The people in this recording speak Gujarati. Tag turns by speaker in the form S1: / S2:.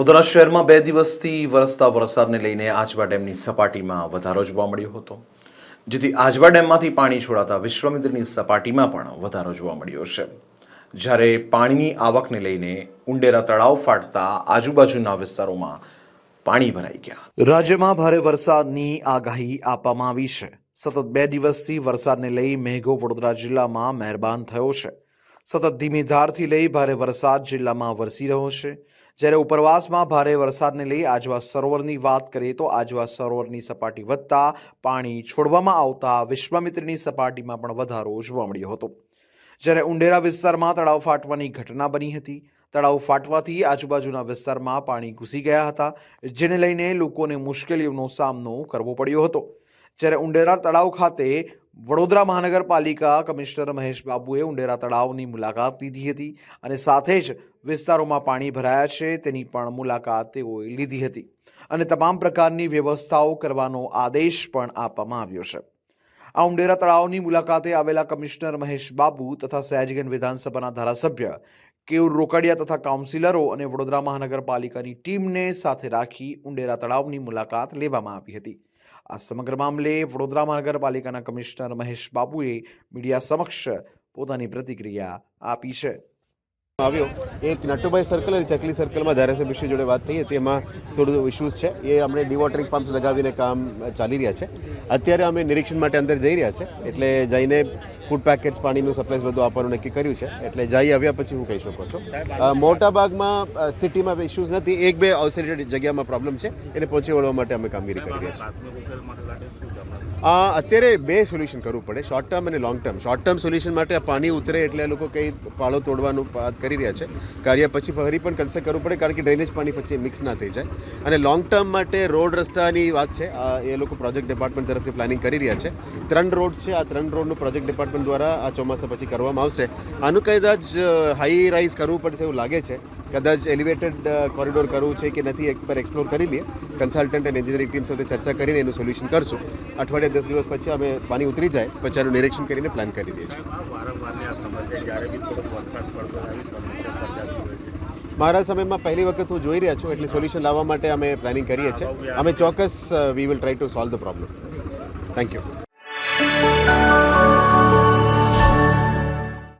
S1: વડોદરા શહેરમાં બે દિવસથી વરસતા વરસાદને લઈને આજવા ડેમની સપાટીમાં વધારો જોવા મળ્યો હતો. જેથી આજવા ડેમમાંથી પાણી છોડાતા વિશ્વામિત્રની સપાટીમાં પણ વધારો જોવા મળ્યો છે. જ્યારે પાણીની આવકને લઈને ઉંડેરા તળાવ ફાટતા આજુબાજુના વિસ્તારોમાં પાણી ભરાઈ ગયા. રાજ્યમાં ભારે વરસાદની આગાહી આપવામાં આવી છે. સતત બે દિવસથી વરસાદને લઈ મેઘો વડોદરા જિલ્લામાં મહેરબાન થયો છે. સતત ધીમી ધારથી લઈ ભારે વરસાદ જિલ્લામાં વરસી રહ્યો છે. જ્યારે ઉપરવાસમાં ભારે વરસાદને લઈ આજવા સરોવરની વાત કરીએ તો આજવા સરોવરની સપાટી વધતા પાણી છોડવામાં આવતા વિશ્વામિત્રની સપાટીમાં પણ વધારો જોવા મળ્યો હતો. જ્યારે ઉંડેરા વિસ્તારમાં તળાવ ફાટવાની ઘટના બની હતી. તળાવ ફાટવાથી આજુબાજુના વિસ્તારમાં પાણી ઘૂસી ગયા હતા, જેને લઈને લોકોને મુશ્કેલીઓનો સામનો કરવો પડ્યો હતો. જ્યારે ઉંડેરા તળાવ ખાતે વડોદરા મહાનગરપાલિકા કમિશનર મહેશ બાબુએ ઉંડેરા તળાવની મુલાકાત લીધી હતી અને સાથે જ વિસ્તારોમાં પાણી ભરાયા છે, તેની પણ મુલાકાત તેઓએ લીધી હતી. અને તમામ પ્રકારની વ્યવસ્થાઓ કરવાનો આદેશ પણ આપવામાં આવ્યો છે. આ ઉંડેરા તળાવની મુલાકાતે આવેલા કમિશનર મહેશ બાબુ તથા સયાજીગંજ વિધાનસભાના ધારાસભ્ય કેયુર રોકડિયા તથા કાઉન્સિલરો અને વડોદરા મહાનગરપાલિકાની ટીમને સાથે રાખી ઉંડેરા તળાવની મુલાકાત લેવામાં આવી હતી. આ સમગ્ર મામલે વડોદરા મહાનગરપાલિકાના કમિશનર મહેશ બાબુએ મીડિયા સમક્ષ પોતાની પ્રતિક્રિયા આપી છે.
S2: આવ્યો. એક નટુભાઈ સર્કલ અને ચકલી સર્કલમાં ધારાસભ્યશ્રી જોડે વાત થઈ હતી. એમાં થોડું ઇશ્યુઝ છે. એ અમને ડિવોટરિંગ પમ્પ લગાવીને કામ ચાલી રહ્યા છે. અત્યારે અમે નિરીક્ષણ માટે અંદર જઈ રહ્યા છે. એટલે જઈને ફૂડ પેકેજ પાણીનું સપ્લાય બધું આપવાનું નક્કી કર્યું છે. એટલે જઈ આવ્યા પછી હું કહી શકો છું. અ, મોટા ભાગમાં અ, સિટીમાં ઇશ્યુઝ નથી. એક બે આઉટસાઇડ જગ્યામાં પ્રોબ્લેમ છે. એને પહોંચી વળવા માટે અમે કામગીરી કરી રહ્યા છીએ. અત્યારે બે સોલ્યુશન કરવું પડે. શોર્ટ ટર્મ અને long term short term solution માટે પાણી ઉતરે એટલે લોકો કંઈ પાળો તોડવાનું વાત કરી રહ્યા છે. કાર્ય પછી ફરી પણ કન્સલ્ટ કરવું પડે, કારણ કે ડ્રેનેજ પાણી પછી મિક્સ ના થઈ જાય. અને લોંગ ટર્મ માટે રોડ રસ્તાની વાત છે. એ લોકો પ્રોજેક્ટ ડિપાર્ટમેન્ટ તરફથી પ્લાનિંગ કરી રહ્યા છે. ત્રણ રોડ છે. આ ત્રણ રોડનું પ્રોજેક્ટ ડિપાર્ટમેન્ટ દ્વારા આ ચોમાસા પછી કરવામાં આવશે. આનું કદાચ હાઈ રાઇઝ કરવું પડશે એવું લાગે છે. કદાચ એલિવેટેડ કોરિડોર કરવું છે કે નથી, એક પર એક્સપ્લોર કરી લઈએ. કન્સલ્ટન્ટ અને એન્જિનિયરિંગ ટીમ સાથે ચર્ચા કરીને એનું સોલ્યુશન કરશું. અઠવાડિયા દસ દિવસ પછી અમે પાણી ઉતરી જાય. પછી આનું નિરીક્ષણ કરીને પ્લાન કરી દઈએ છીએ. મારા સમયમાં પહેલી વખત હું જોઈ રહ્યા છું, એટલે સોલ્યુશન લાવવા માટે અમે પ્લાનિંગ કરીએ છીએ. અમે ચોક્કસ we will try to solve the problem thank you